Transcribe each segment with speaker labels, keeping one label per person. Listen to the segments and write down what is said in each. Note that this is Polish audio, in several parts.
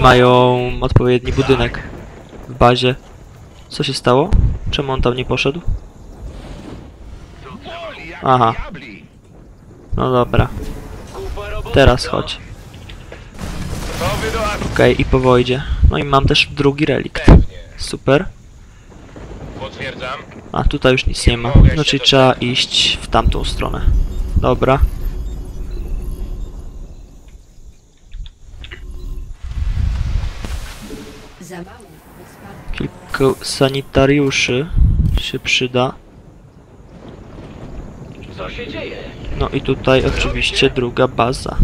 Speaker 1: mają odpowiedni budynek w bazie. Co się stało? Czemu on tam nie poszedł? Aha, no dobra. Teraz chodź. Okej, i po Wojdzie. No i mam też drugi relikt. Super. A tutaj już nic nie ma. Czyli trzeba iść w tamtą stronę. Dobra. Sanitariuszy się przyda.
Speaker 2: Co się dzieje?
Speaker 1: No i tutaj oczywiście druga baza.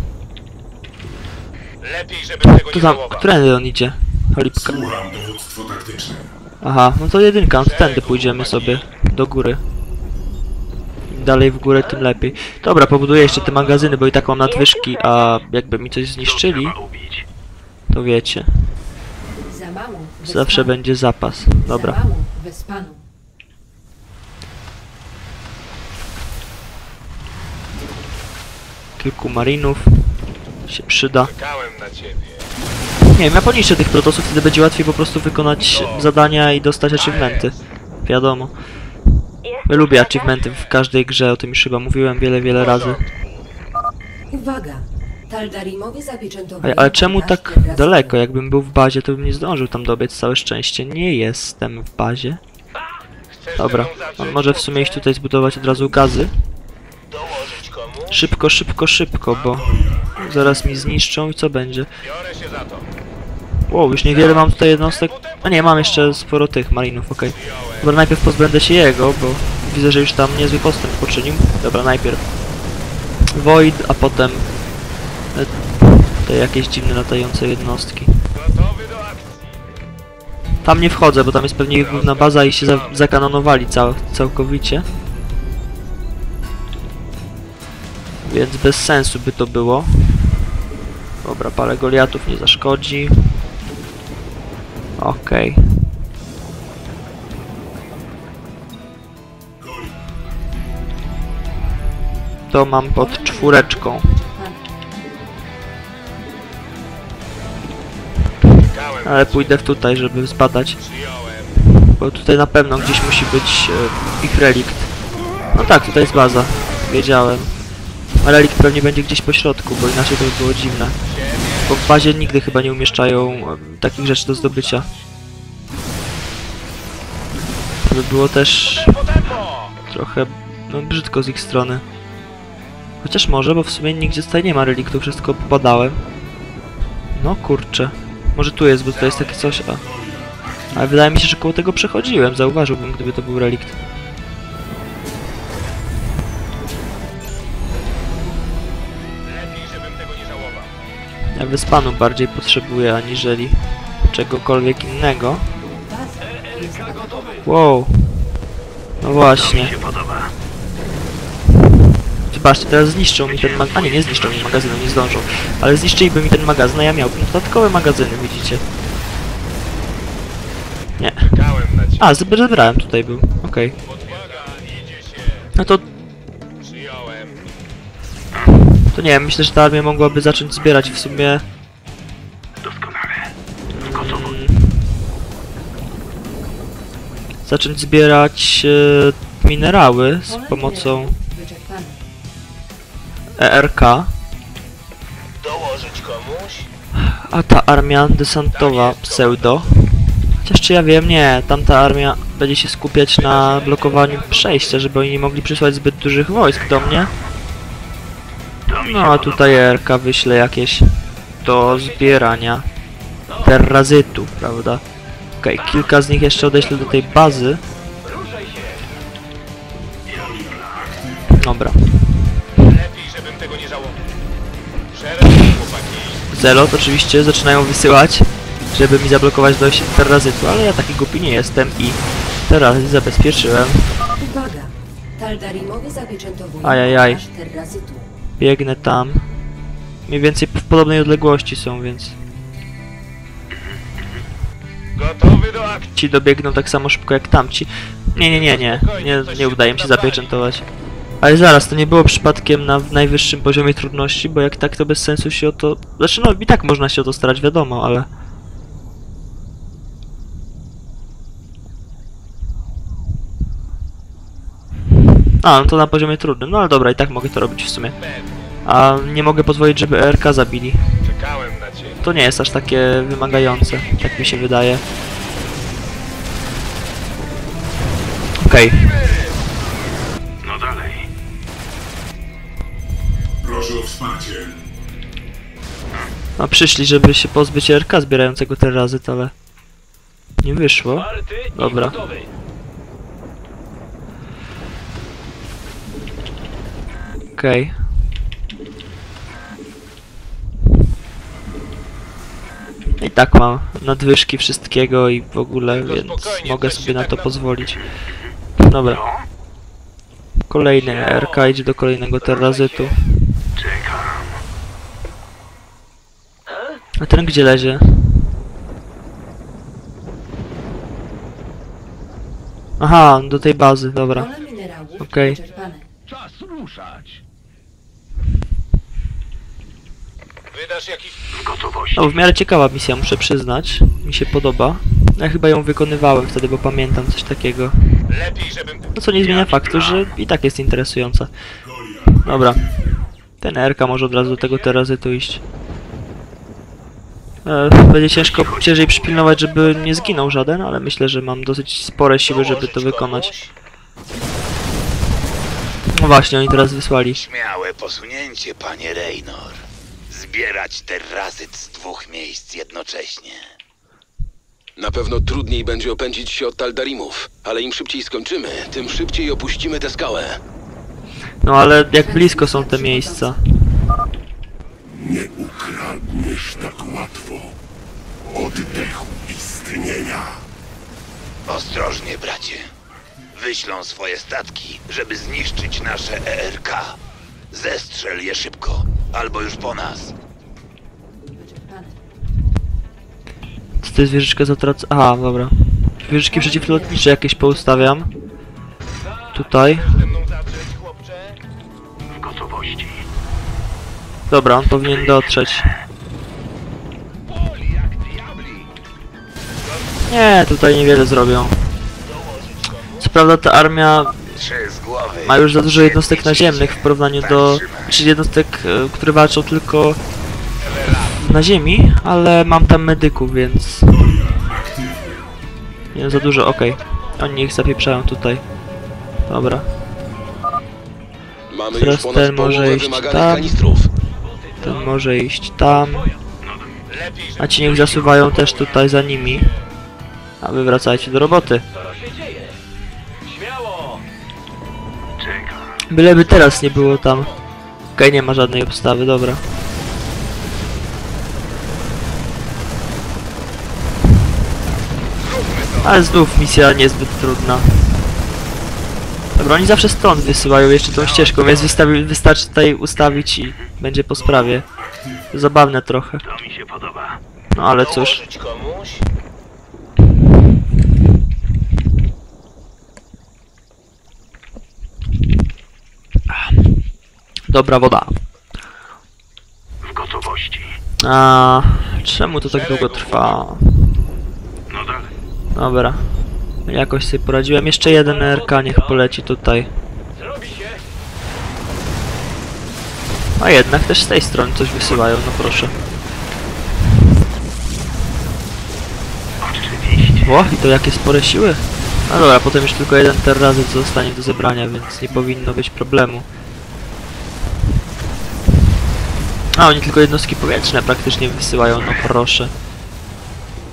Speaker 2: Lepiej, żebym tego
Speaker 1: To
Speaker 2: nie
Speaker 1: tam,
Speaker 2: żałował.
Speaker 1: którędy on idzie? Cholipka.
Speaker 3: Słucham dowództwo taktyczne.
Speaker 1: Aha, no to jedynka, no to tędy pójdziemy sobie do góry. Im dalej w górę, tym lepiej. Dobra, pobuduję jeszcze te magazyny, bo i tak mam nadwyżki, a jakby mi coś zniszczyli, to wiecie, zawsze będzie zapas. Dobra. Kilku marinów się przyda.
Speaker 2: Czekałem na ciebie.
Speaker 1: Nie wiem, ja poniszczę tych protosów, wtedy będzie łatwiej po prostu wykonać zadania i dostać achievementy. Wiadomo. Ja lubię achievementy w każdej grze, o tym już chyba mówiłem wiele, wiele razy.
Speaker 4: Uwaga. Taldarimowie zapieczętowali...
Speaker 1: Ale, ale czemu tak daleko? Jakbym był w bazie, to bym nie zdążył tam dobiec, całe szczęście. Nie jestem w bazie. Dobra, on może w sumie iść tutaj zbudować od razu gazy. Szybko, szybko, szybko, bo zaraz mi zniszczą i co będzie?
Speaker 2: Biorę się za to.
Speaker 1: Wow, już niewiele mam tutaj jednostek. A nie, mam jeszcze sporo tych marinów, okej. Dobra, najpierw pozbędę się jego, bo widzę, że już tam niezły postęp poczynił. Dobra, najpierw Void, a potem te jakieś dziwne latające jednostki. Tam nie wchodzę, bo tam jest pewnie ich główna baza i się za zakanonowali cał całkowicie. Więc bez sensu by to było. Dobra, parę goliatów nie zaszkodzi. Okej. To mam pod czwóreczką. Ale pójdę w tutaj, żeby zbadać. Bo tutaj na pewno gdzieś musi być e, ich relikt. No tak, tutaj jest baza. Wiedziałem. A relikt pewnie będzie gdzieś po środku, bo inaczej to by było dziwne. Bo w bazie nigdy chyba nie umieszczają e, takich rzeczy do zdobycia. To by było też trochę no, brzydko z ich strony. Chociaż może, bo w sumie nigdzie tutaj nie ma reliktu, wszystko pobadałem. No kurczę. Może tu jest, bo tutaj jest takie coś, a... Ale wydaje mi się, że koło tego przechodziłem, zauważyłbym, gdyby to był relikt. Ja wyspanu bardziej potrzebuję, aniżeli czegokolwiek innego. Wow. No właśnie. Zobaczcie, teraz zniszczą mi ten magazyn. A nie, nie zniszczą mi magazynu, nie zdążą. Ale zniszczyliby mi ten magazyn, a ja miałbym dodatkowe magazyny, widzicie. Nie. A, zeb- zebrałem, tutaj był. Okej.
Speaker 2: Się.
Speaker 1: No to,
Speaker 2: Przyjąłem.
Speaker 1: to nie wiem, myślę, że ta armia mogłaby zacząć zbierać w sumie... Mm, Zacząć zbierać e, minerały z pomocą. ERK.
Speaker 2: Dołożyć komuś?
Speaker 1: A ta armia desantowa pseudo. Chociaż czy ja wiem, nie, tamta armia będzie się skupiać na blokowaniu przejścia, żeby oni nie mogli przysłać zbyt dużych wojsk do mnie. No a tutaj RK wyślę jakieś do zbierania terrazytu, prawda? Okej, kilka z nich jeszcze odeślę do tej bazy. Dobra. Zelot oczywiście zaczynają wysyłać, żeby mi zablokować dojście do terrazytu, ale ja taki głupi nie jestem i terrazyt zabezpieczyłem.
Speaker 4: Uwaga. Taldarimowie zapieczętowują
Speaker 1: Ajajaj.
Speaker 4: terrazytu.
Speaker 1: Biegnę tam. Mniej więcej w podobnej odległości są, więc
Speaker 2: Gotowy do akcji.
Speaker 1: ci dobiegną tak samo szybko jak tamci. Nie, nie, nie, nie. Nie, nie udaje mi się zapieczętować. Ale zaraz, to nie było przypadkiem na najwyższym poziomie trudności, bo jak tak to bez sensu się o to... Znaczy no i tak można się o to starać, wiadomo, ale... A, no to na poziomie trudnym. No ale dobra, i tak mogę to robić w sumie. A nie mogę pozwolić, żeby RK zabili. To nie jest aż takie wymagające, tak mi się wydaje. Okej.
Speaker 5: Okay. Wsparcie.
Speaker 1: no przyszli, żeby się pozbyć ERK zbierającego terrazyt, ale... Nie wyszło. Dobra. Okej. I tak mam nadwyżki wszystkiego i w ogóle, więc mogę sobie na
Speaker 2: tak
Speaker 1: to pozwolić. Dobra. Kolejny RK idzie do kolejnego terrazytu. A ten gdzie lezie? Aha, do tej bazy, dobra.
Speaker 4: Pole minerałów
Speaker 1: Okej.
Speaker 4: wyczerpane.
Speaker 3: Czas ruszać.
Speaker 2: Wydasz jakiś...
Speaker 3: W gotowości.
Speaker 1: No, w miarę ciekawa misja, muszę przyznać. Mi się podoba. Ja chyba ją wykonywałem wtedy, bo pamiętam coś takiego.
Speaker 2: Lepiej, żebym...
Speaker 1: No co nie zmienia faktu, że i tak jest interesująca. Dobra. Ten RK może od razu do tego terrazytu iść. E, będzie ciężko ciężej przypilnować, żeby nie zginął żaden, ale myślę, że mam dosyć spore siły, żeby to wykonać. No właśnie, oni teraz wysłali.
Speaker 6: Śmiałe posunięcie, panie Reynor. Zbierać terrazyt z dwóch miejsc jednocześnie.
Speaker 7: Na pewno trudniej będzie opędzić się od Taldarimów, ale im szybciej skończymy, tym szybciej opuścimy tę skałę.
Speaker 1: No ale jak blisko są te miejsca.
Speaker 5: Nie ukradniesz tak łatwo oddechu istnienia.
Speaker 6: Ostrożnie, bracie. Wyślą swoje statki, żeby zniszczyć nasze ERK. Zestrzel je szybko, albo już po nas.
Speaker 1: Co to jest wieżyczka zatrac... Aha, dobra. Wieżyczki przeciwlotnicze jakieś poustawiam. Tutaj. Dobra, on powinien dotrzeć. Nie, tutaj niewiele zrobią. Co prawda ta armia ma już za dużo jednostek naziemnych w porównaniu do... Czy jednostek, e, które walczą tylko na ziemi, ale mam tam medyków, więc... Nie za dużo, okej. Oni ich zapieprzają tutaj. Dobra.
Speaker 7: Mamy
Speaker 1: Teraz ten może iść tam.
Speaker 7: kanistrów.
Speaker 1: Ten może iść tam. A ci niech zasuwają też tutaj za nimi. A wy wracajcie do roboty. Byleby teraz nie było tam. Okej, nie ma żadnej obstawy, dobra. Ale znów misja niezbyt trudna. Dobra, oni zawsze stąd wysyłają jeszcze tą ścieżką, więc wystawi, wystarczy tutaj ustawić i będzie po sprawie. Zabawne trochę.
Speaker 3: To mi się podoba.
Speaker 1: No ale cóż. Dobra woda.
Speaker 3: W gotowości.
Speaker 1: A czemu to tak długo trwa?
Speaker 3: No dalej.
Speaker 1: Dobra. Jakoś sobie poradziłem. Jeszcze jeden RK niech poleci tutaj. A jednak też z tej strony coś wysyłają, no proszę.
Speaker 3: Oczywiście.
Speaker 1: O, i to jakie spore siły. No dobra, potem już tylko jeden terrazyt zostanie do zebrania, więc nie powinno być problemu. A, oni tylko jednostki powietrzne praktycznie wysyłają, no proszę.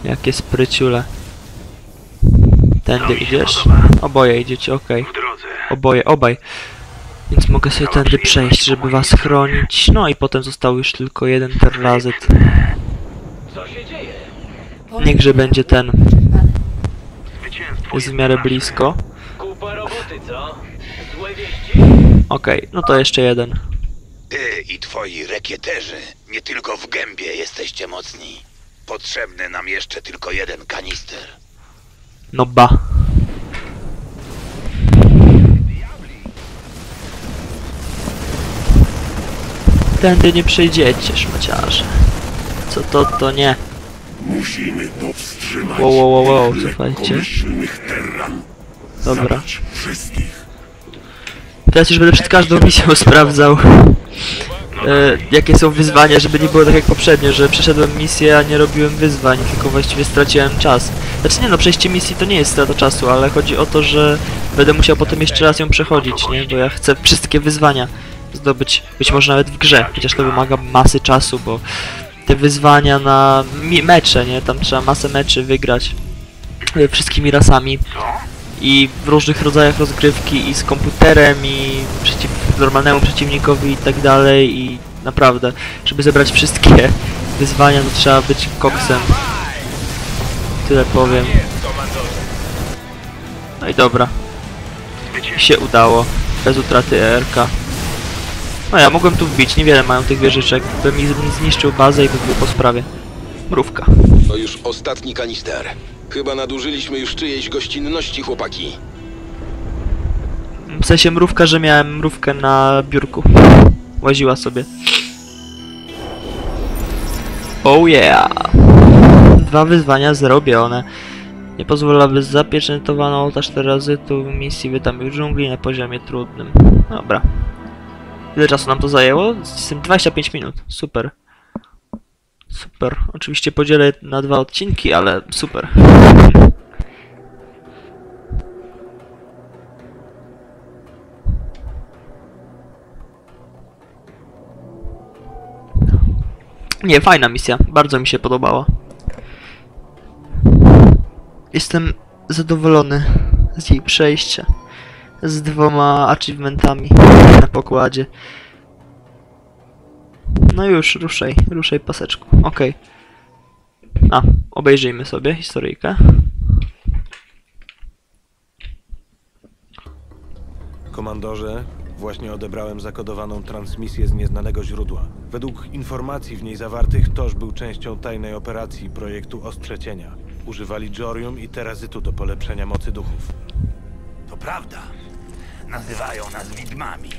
Speaker 1: Jakie spryciule. Tędy idziesz? Oboje idziecie, okej.
Speaker 3: W drodze.
Speaker 1: Oboje, obaj. Więc mogę sobie tędy przejść, żeby was chronić. No i potem został już tylko jeden terrazyt.
Speaker 4: Pole
Speaker 1: Niechże będzie ten. Jest w miarę blisko.
Speaker 8: Kupa roboty, co? Złe wieści?
Speaker 1: Okej, no to jeszcze jeden.
Speaker 6: Ty i twoi rekieterzy nie tylko w gębie jesteście mocni. Potrzebny nam jeszcze tylko jeden kanister.
Speaker 1: No ba. Tędy nie przejdziecie, szmaciarze. Co to, to nie.
Speaker 5: Musimy powstrzymać
Speaker 1: Wow, wow, wow, wow, cofajcie. Dobra. Teraz już będę przed każdą misją sprawdzał, jakie są wyzwania, żeby nie było tak jak poprzednio, że przeszedłem misję, a nie robiłem wyzwań, tylko właściwie straciłem czas. Znaczy nie no, przejście misji to nie jest strata czasu, ale chodzi o to, że będę musiał potem jeszcze raz ją przechodzić, nie? Bo ja chcę wszystkie wyzwania zdobyć, być może nawet w grze, chociaż to wymaga masy czasu, bo te wyzwania na mecze, nie? Tam trzeba masę meczy wygrać e, wszystkimi rasami i w różnych rodzajach rozgrywki i z komputerem i przeciw normalnemu przeciwnikowi i tak dalej i naprawdę, żeby zebrać wszystkie wyzwania to trzeba być koksem. Tyle powiem. No i dobra. Się udało. Bez utraty ERK. No ja mogłem tu wbić, niewiele mają tych wieżyczek. Bym mi zniszczył bazę i by było po sprawie. Mrówka.
Speaker 7: To już ostatni kanister. Chyba nadużyliśmy już czyjejś gościnności, chłopaki.
Speaker 1: W sensie mrówka, że miałem mrówkę na biurku. Łaziła sobie. Oh yeah! Dwa wyzwania zrobione. Nie pozwolę, aby zapieczętowano ołtarz terrazytu w misji Wytamy w dżungli na poziomie trudnym. Dobra. Ile czasu nam to zajęło? Z tym 25 minut. Super. Super. Oczywiście podzielę na dwa odcinki, ale super. Nie, fajna misja. Bardzo mi się podobała. Jestem zadowolony z jej przejścia. Z dwoma achievementami na pokładzie. No już, ruszaj, ruszaj paseczku. Okej. A, obejrzyjmy sobie historyjkę.
Speaker 9: Komandorze, właśnie odebrałem zakodowaną transmisję z nieznanego źródła. Według informacji w niej zawartych, Toż był częścią tajnej operacji projektu Ostrzecienia. Używali Jorium i Terazytu do polepszenia mocy duchów.
Speaker 6: To prawda. Nazywają nas widmami.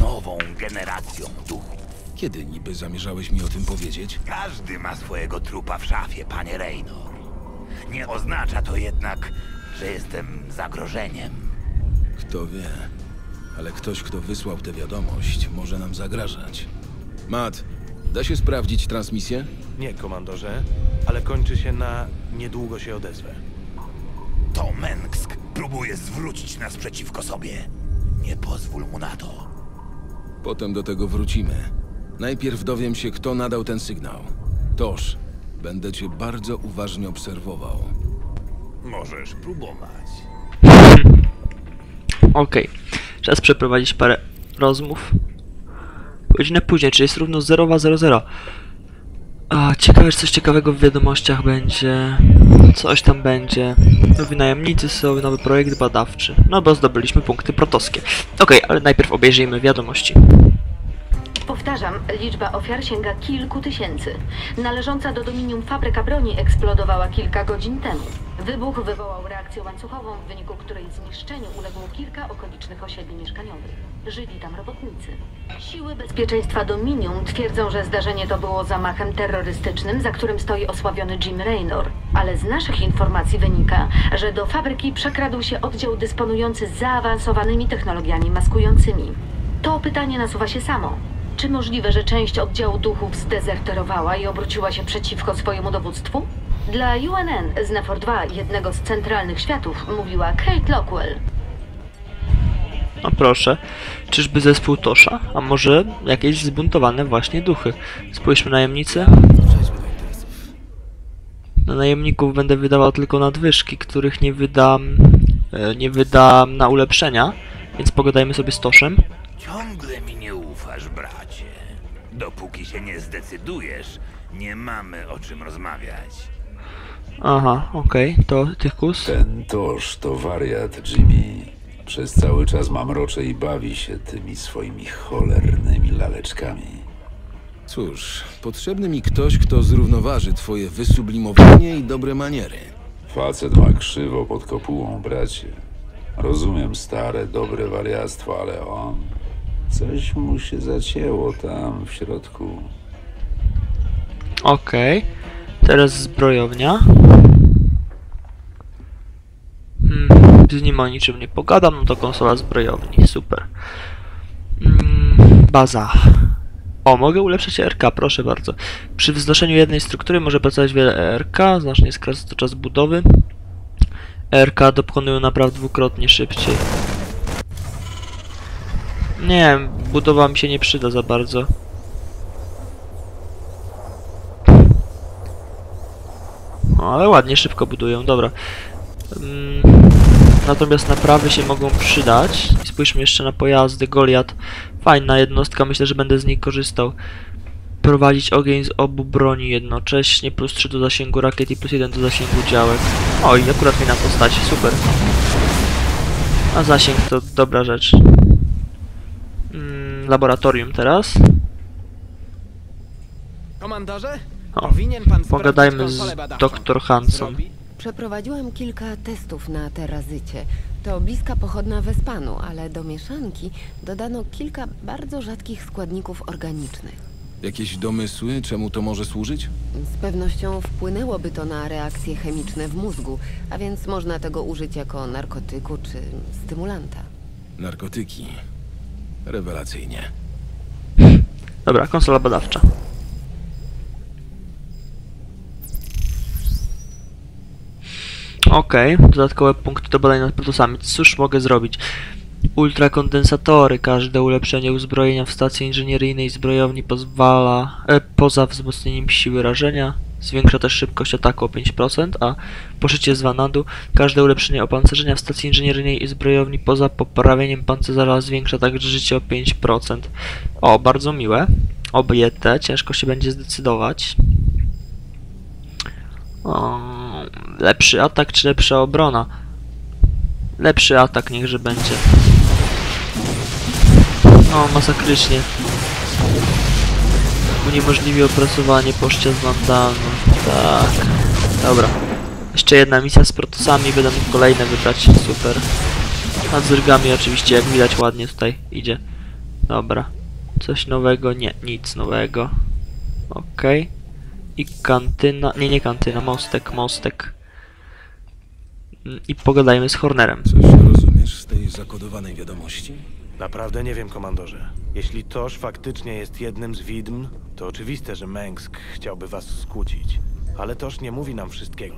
Speaker 6: Nową generacją duchów.
Speaker 10: Kiedy niby zamierzałeś mi o tym powiedzieć?
Speaker 6: Każdy ma swojego trupa w szafie, panie Reynor. Nie oznacza to jednak, że jestem zagrożeniem.
Speaker 10: Kto wie. Ale ktoś, kto wysłał tę wiadomość, może nam zagrażać. Matt, da się sprawdzić transmisję?
Speaker 9: Nie, komandorze, ale kończy się na niedługo się odezwę.
Speaker 6: To Mengsk próbuje zwrócić nas przeciwko sobie. Nie pozwól mu na to.
Speaker 10: Potem do tego wrócimy. Najpierw dowiem się, kto nadał ten sygnał. Toż, będę cię bardzo uważnie obserwował.
Speaker 6: Możesz próbować.
Speaker 1: Okej. Czas przeprowadzić parę rozmów. Godzinę później, czyli jest równo 0,00. A, ciekawe, coś ciekawego w wiadomościach będzie. Coś tam będzie. Nowi najemnicy są, nowy projekt badawczy. No bo zdobyliśmy punkty protoskie. Okej, ale najpierw obejrzyjmy wiadomości.
Speaker 11: Powtarzam, liczba ofiar sięga kilku tysięcy. Należąca do dominium fabryka broni eksplodowała kilka godzin temu. Wybuch wywołał reakcję łańcuchową, w wyniku której zniszczeniu uległo kilka okolicznych osiedli mieszkaniowych. Żyli tam robotnicy. Siły bezpieczeństwa Dominium twierdzą, że zdarzenie to było zamachem terrorystycznym, za którym stoi osławiony Jim Raynor. Ale z naszych informacji wynika, że do fabryki przekradł się oddział dysponujący zaawansowanymi technologiami maskującymi. To pytanie nasuwa się samo. Czy możliwe, że część oddziału duchów zdezerterowała i obróciła się przeciwko swojemu dowództwu? Dla UNN z Nefor 2, jednego z centralnych światów, mówiła Kate Lockwell.
Speaker 1: No proszę, czyżby zespół Tosza? A może jakieś zbuntowane właśnie duchy? Spójrzmy na najemnicę. Na najemników będę wydawał tylko nadwyżki, których nie wydam, e, nie wydam na ulepszenia, więc pogadajmy sobie z Toszem.
Speaker 6: Ciągle mi nie ufasz, bracie. Dopóki się nie zdecydujesz, nie mamy o czym rozmawiać.
Speaker 1: Aha, okej, to Tychus.
Speaker 5: Ten toż to wariat, Jimmy. Przez cały czas mamrocze i bawi się tymi swoimi cholernymi laleczkami.
Speaker 10: Cóż, potrzebny mi ktoś, kto zrównoważy twoje wysublimowanie i dobre maniery.
Speaker 5: Facet ma krzywo pod kopułą, bracie. Rozumiem stare, dobre wariactwo, ale on... Coś mu się zacięło tam w środku.
Speaker 1: Okej, teraz zbrojownia. Hmm, z nim o niczym nie pogadam, no to konsola zbrojowni, super. Mm, baza. O, mogę ulepszyć ERK, proszę bardzo. Przy wznoszeniu jednej struktury może pracować wiele ERK, znacznie skraca to czas budowy. ERK dokonują napraw dwukrotnie szybciej. Nie, budowa mi się nie przyda za bardzo. O, ale ładnie, szybko budują, dobra. Mm, natomiast naprawy się mogą przydać. Spójrzmy jeszcze na pojazdy. Goliat. Fajna jednostka, myślę, że będę z niej korzystał. Prowadzić ogień z obu broni jednocześnie, plus 3 do zasięgu rakiet i plus 1 do zasięgu działek. Oj, akurat mi na postać, super. A zasięg to dobra rzecz. Mm, laboratorium teraz.
Speaker 12: Komandorze?
Speaker 1: O,
Speaker 12: Powinien pan
Speaker 1: pogadajmy z
Speaker 12: konsolę badawczą.
Speaker 1: dr Hanson.
Speaker 12: Zrobi?
Speaker 13: Przeprowadziłam kilka testów na terazycie. To bliska pochodna wespanu, ale do mieszanki dodano kilka bardzo rzadkich składników organicznych.
Speaker 10: Jakieś domysły, czemu to może służyć?
Speaker 13: Z pewnością wpłynęłoby to na reakcje chemiczne w mózgu, a więc można tego użyć jako narkotyku czy stymulanta.
Speaker 10: Narkotyki. Rewelacyjnie.
Speaker 1: Dobra, konsola badawcza. Okej, dodatkowe punkty do badania nad protosami. Cóż mogę zrobić? Ultrakondensatory. Każde ulepszenie uzbrojenia w stacji inżynieryjnej zbrojowni pozwala, e, poza wzmocnieniem siły rażenia, zwiększa też szybkość ataku o 5%, a poszycie z Vanadu. Każde ulepszenie opancerzenia w stacji inżynieryjnej i zbrojowni poza poprawieniem pancerza zwiększa także życie o 5%. O, bardzo miłe. Objęte, ciężko się będzie zdecydować. O, lepszy atak czy lepsza obrona? Lepszy atak niechże będzie. No, masakrycznie. Uniemożliwi opracowanie poszcia z Vandalną. Tak. Dobra. Jeszcze jedna misja z protosami, będę mógł kolejne wybrać. Super. A z zyrgami oczywiście, jak widać, ładnie tutaj idzie. Dobra. Coś nowego? Nie, nic nowego. Okej. I kantyna... Nie, nie kantyna, mostek, mostek. I pogadajmy z Hornerem.
Speaker 10: Coś rozumiesz z tej zakodowanej wiadomości?
Speaker 9: Naprawdę nie wiem, komandorze. Jeśli Toż faktycznie jest jednym z widm, to oczywiste, że Mengsk chciałby was skłócić. Ale Toż nie mówi nam wszystkiego.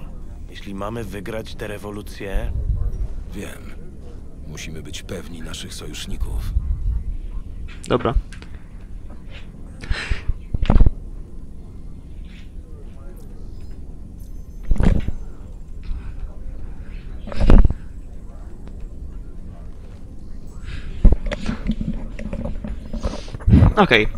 Speaker 9: Jeśli mamy wygrać tę rewolucję,
Speaker 10: Wiem. Musimy być pewni naszych sojuszników.
Speaker 1: Dobra. Okej.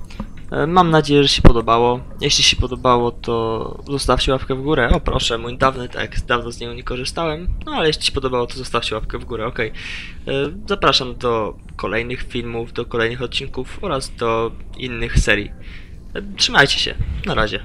Speaker 1: E, Mam nadzieję, że się podobało. Jeśli się podobało, to zostawcie łapkę w górę. O proszę, mój dawny tekst, dawno z niego nie korzystałem. No ale jeśli się podobało, to zostawcie łapkę w górę, okej. E, Zapraszam do kolejnych filmów, do kolejnych odcinków oraz do innych serii. E, Trzymajcie się, na razie.